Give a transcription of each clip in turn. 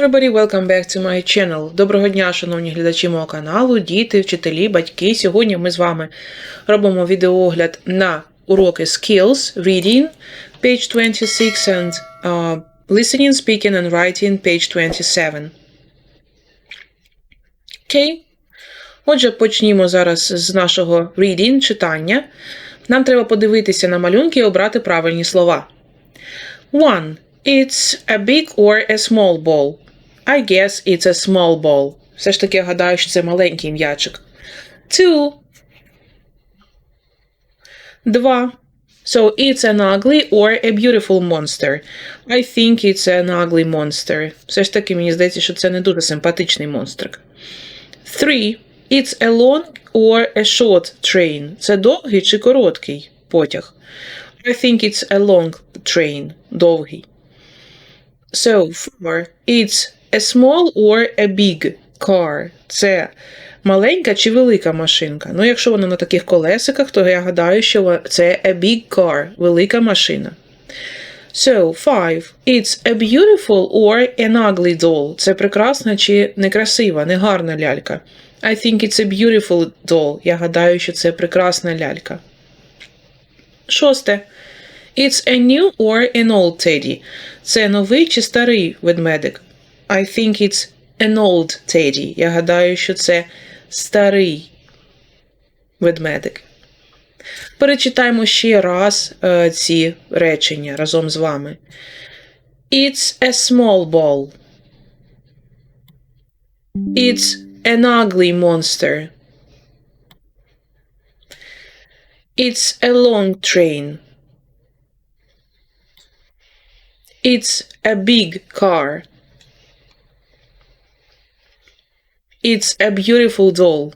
everybody, welcome back to my channel. Доброго дня, шановні глядачі мого каналу, діти, вчителі, батьки. Сьогодні ми з вами робимо відеоогляд на уроки Skills, Reading, page 26 and uh, Listening, Speaking and Writing, page 27. Окей. Отже, почнімо зараз з нашого reading, читання. Нам треба подивитися на малюнки і обрати правильні слова. One. It's a big or a small ball. I guess it's a small ball. Все ж таки я гадаю, що це маленький м'ячик. Two. Два. So it's an ugly or a beautiful monster. I think it's an ugly monster. Все ж таки, мені здається, що це не дуже симпатичний монстрик. Three. It's a long or a short train. Це довгий чи короткий потяг. I think it's a long train. Довгий. So, four. It's a small or a big car. Це маленька чи велика машинка. Ну, якщо вона на таких колесиках, то я гадаю, що це a big car, велика машина. So, five. It's a beautiful or an ugly doll. Це прекрасна чи некрасива, негарна лялька. I think it's a beautiful doll. Я гадаю, що це прекрасна лялька. Шосте. It's a new or an old teddy. Це новий чи старий ведмедик. I think it's an old teddy. Я гадаю, що це старий ведмедик. Перечитаємо ще раз е, ці речення разом з вами. It's a small ball. It's an ugly monster. It's a long train. It's a big car. It's a beautiful doll.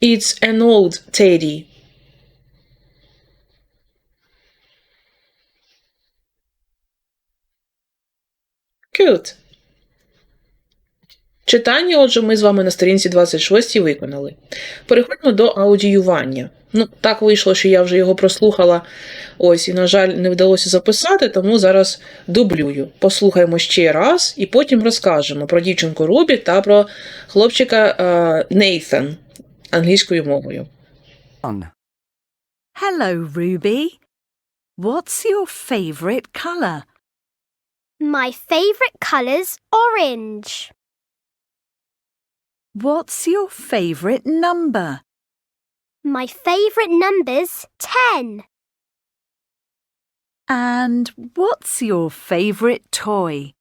It's an old teddy. Good. Читання, отже, ми з вами на сторінці 26 виконали. Переходимо до аудіювання. Ну, так вийшло, що я вже його прослухала. Ось, і, на жаль, не вдалося записати, тому зараз дублюю. Послухаємо ще раз і потім розкажемо про дівчинку Рубі та про хлопчика Нейтан англійською мовою. Hello, Ruby. What's your favourite colour? My favourite colour's orange. What's your favourite number? My favourite number's 10. And what's your favourite toy?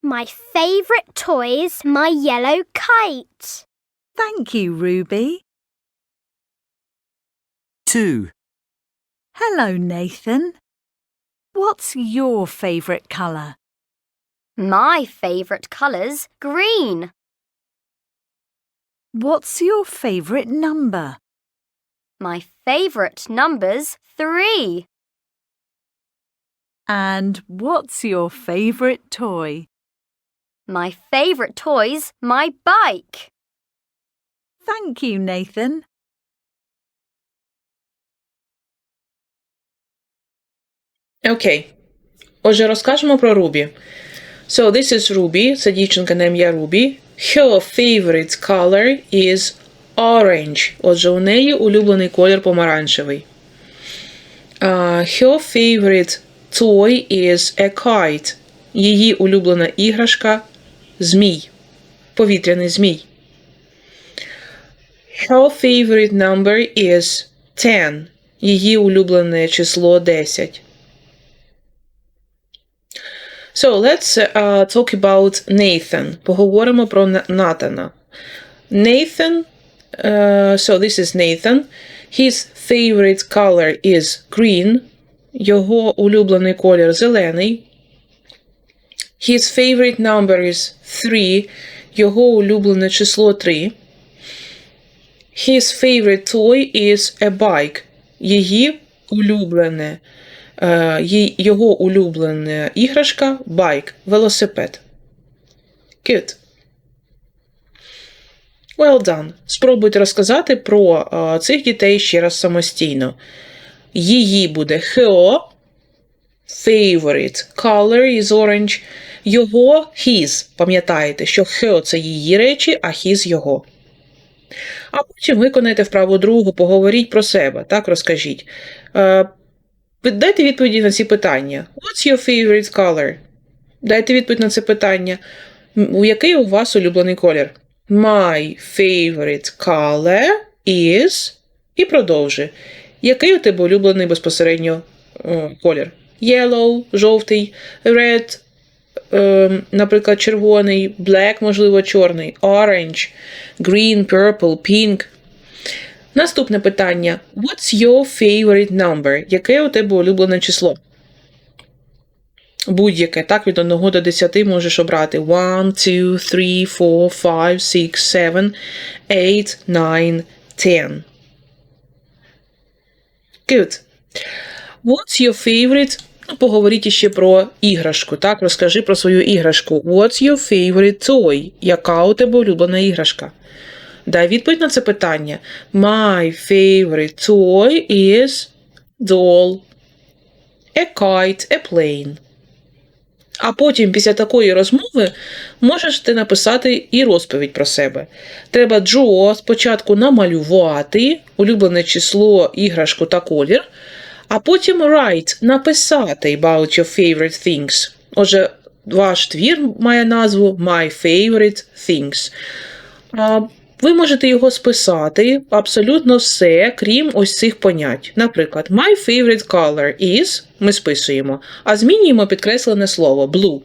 My favourite toy's my yellow kite. Thank you, Ruby. Two. Hello, Nathan. What's your favourite colour? My favourite colour's green. What's your favourite number? My favourite number's three. And what's your favourite toy? My favourite toy's my bike. Thank you, Nathan. Окей. Отже, розкажемо про Рубі. So, this is Ruby. Це дівчинка на ім'я Рубі. Her favorite color is orange. Отже, у неї улюблений колір помаранчевий. Uh, her favorite toy is a kite. Її улюблена іграшка змій. Повітряний змій. Her favorite number is 10. Її улюблене число 10. So let's uh, talk about Nathan. Поговоримо про Натана. Nathan, uh, so this is Nathan. His favorite color is green. Його улюблений колір зелений. His favorite number is 3. Його улюблене число 3. His favorite toy is a bike. Її улюблене Е, його улюблена іграшка байк, велосипед. Good. Well done. Спробуйте розказати про е, цих дітей ще раз самостійно. Її буде хео, favorite color is orange. Його his. Пам'ятаєте, що her – це її речі, а his – його. А потім виконайте вправу другу, поговоріть про себе, так розкажіть. Е, Дайте відповіді на ці питання. What's your favorite color? Дайте відповідь на це питання. Який у вас улюблений колір? My favorite color is. І продовжуй. Який у тебе улюблений безпосередньо е, колір? Yellow, жовтий, red, е, наприклад, червоний, black, можливо, чорний, orange, green, purple, pink. Наступне питання. What's your favorite number? Яке у тебе улюблене число? Будь-яке, так, від 1 до 10 можеш обрати 1, 2, 3, 4, 5, 6, 7, 8, 9, 10. Good. What's your favorite? Ну, поговоріть іще про іграшку, так? Розкажи про свою іграшку. What's your favorite toy? Яка у тебе улюблена іграшка? Дай відповідь на це питання. My favorite toy is doll, a kite, a plane. А потім, після такої розмови, можеш ти написати і розповідь про себе. Треба Джо спочатку намалювати улюблене число, іграшку та колір, а потім write написати about your favorite things. Отже, ваш твір має назву My Favorite Things. Ви можете його списати абсолютно все, крім ось цих понять. Наприклад, My favorite color is ми списуємо, а змінюємо підкреслене слово blue.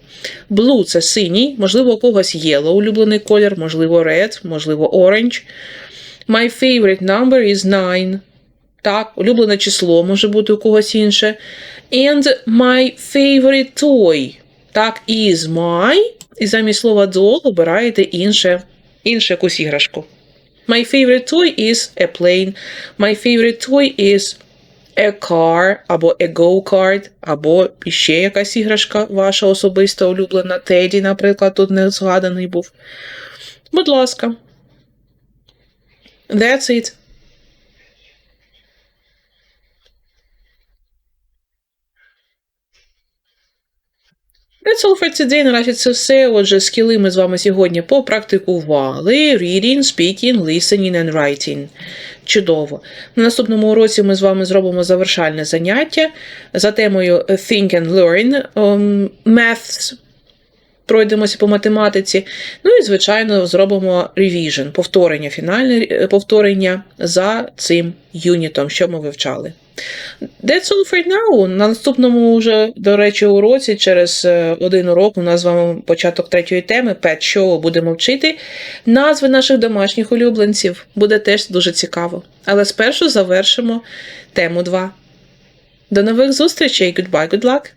Blue це синій, можливо, у когось yellow улюблений колір, можливо, red, можливо, orange. My favorite number is 9. Так, улюблене число може бути у когось інше. And my favorite toy. Так, is my. І замість слова doll обираєте інше, іншу якусь іграшку. My favorite toy is a plane. My favorite toy is a car або a go-kart, або ще якась іграшка ваша особиста улюблена. Теді, наприклад, тут не згаданий був. Будь ласка. That's it. For today. Наразі це все. Отже, скіли ми з вами сьогодні попрактикували. Reading, speaking, listening and writing. Чудово. На наступному уроці ми з вами зробимо завершальне заняття за темою Think and Learn um, Maths. Пройдемося по математиці. Ну і, звичайно, зробимо revision, повторення, фінальне е, повторення за цим юнітом, що ми вивчали. That's all for now. На наступному вже, до речі, уроці через е, один урок у нас з вами початок третьої теми, Pet Show, будемо вчити. Назви наших домашніх улюбленців буде теж дуже цікаво. Але спершу завершимо тему 2. До нових зустрічей. Goodbye, good luck!